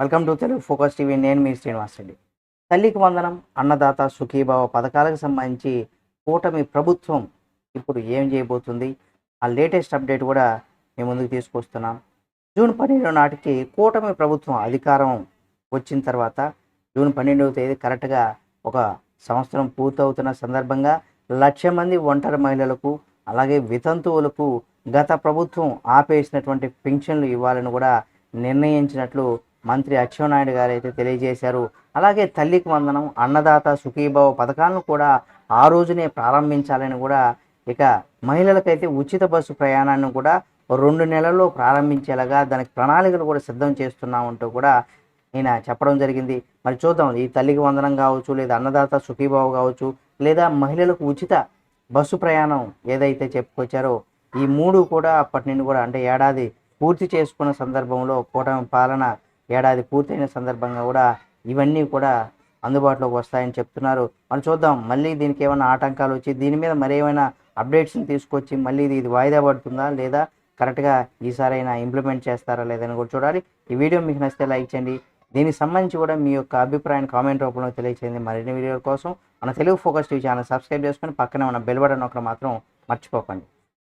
Welcome to Telugu focus TV. నేను మీ శ్రీనివాస్ రెడ్డి. తల్లికి వందనం అన్నదాత సుఖీభావ పథకాలకు సంబంధించి కూటమి ప్రభుత్వం ఇప్పుడు ఏం చేయబోతుంది? ఆ లేటెస్ట్ అప్డేట్ కూడా మేము ముందుకు తీసుకొస్తున్నాం. జూన్ పన్నెండు నాటికి కూటమి ప్రభుత్వం అధికారం వచ్చిన తర్వాత జూన్ పన్నెండవ తేదీ కరెక్ట్గా ఒక సంవత్సరం పూర్తవుతున్న సందర్భంగా లక్ష మంది ఒంటరి మహిళలకు అలాగే వితంతువులకు గత ప్రభుత్వం ఆపేసినటువంటి పెన్షన్లు ఇవ్వాలని కూడా నిర్ణయించినట్లు మంత్రి అచ్చెన్నాయుడు గారు అయితే తెలియజేశారు. అలాగే తల్లికి వందనం అన్నదాత సుఖీభావ పథకాలను కూడా ఆ రోజునే ప్రారంభించాలని కూడా ఇక మహిళలకైతే ఉచిత బస్సు ప్రయాణాన్ని కూడా రెండు నెలల్లో ప్రారంభించేలాగా దానికి ప్రణాళికలు కూడా సిద్ధం చేస్తున్నామంటూ కూడా ఈయన చెప్పడం జరిగింది. మరి చూద్దాం ఈ తల్లికి వందనం కావచ్చు లేదా అన్నదాత సుఖీభావ కావచ్చు లేదా మహిళలకు ఉచిత బస్సు ప్రయాణం ఏదైతే చెప్పుకొచ్చారో ఈ మూడు కూడా అప్పటి నుండి కూడా అంటే ఏడాది పూర్తి చేసుకున్న సందర్భంలో కూటమి పాలన ఏడాది పూర్తయిన సందర్భంగా కూడా ఇవన్నీ కూడా అందుబాటులోకి వస్తాయని చెప్తున్నారు. మనం చూద్దాం మళ్ళీ దీనికి ఏమైనా ఆటంకాలు వచ్చి దీని మీద మరేమైనా అప్డేట్స్ని తీసుకొచ్చి మళ్ళీ ఇది ఇది వాయిదా పడుతుందా లేదా కరెక్ట్గా ఈసారైనా ఇంప్లిమెంట్ చేస్తారా లేదని కూడా చూడాలి. ఈ వీడియో మీకు నచ్చితే లైక్ చేయండి. దీనికి సంబంధించి కూడా మీ యొక్క అభిప్రాయాన్ని కామెంట్ రూపంలో తెలియచేయండి మరిన్ని వీడియోల కోసం. మన Telugu focus TV channel subscribe చేసుకొని పక్కనే ఉన్న బెల్ బటన్ ఒకటి మాత్రం మర్చిపోకండి.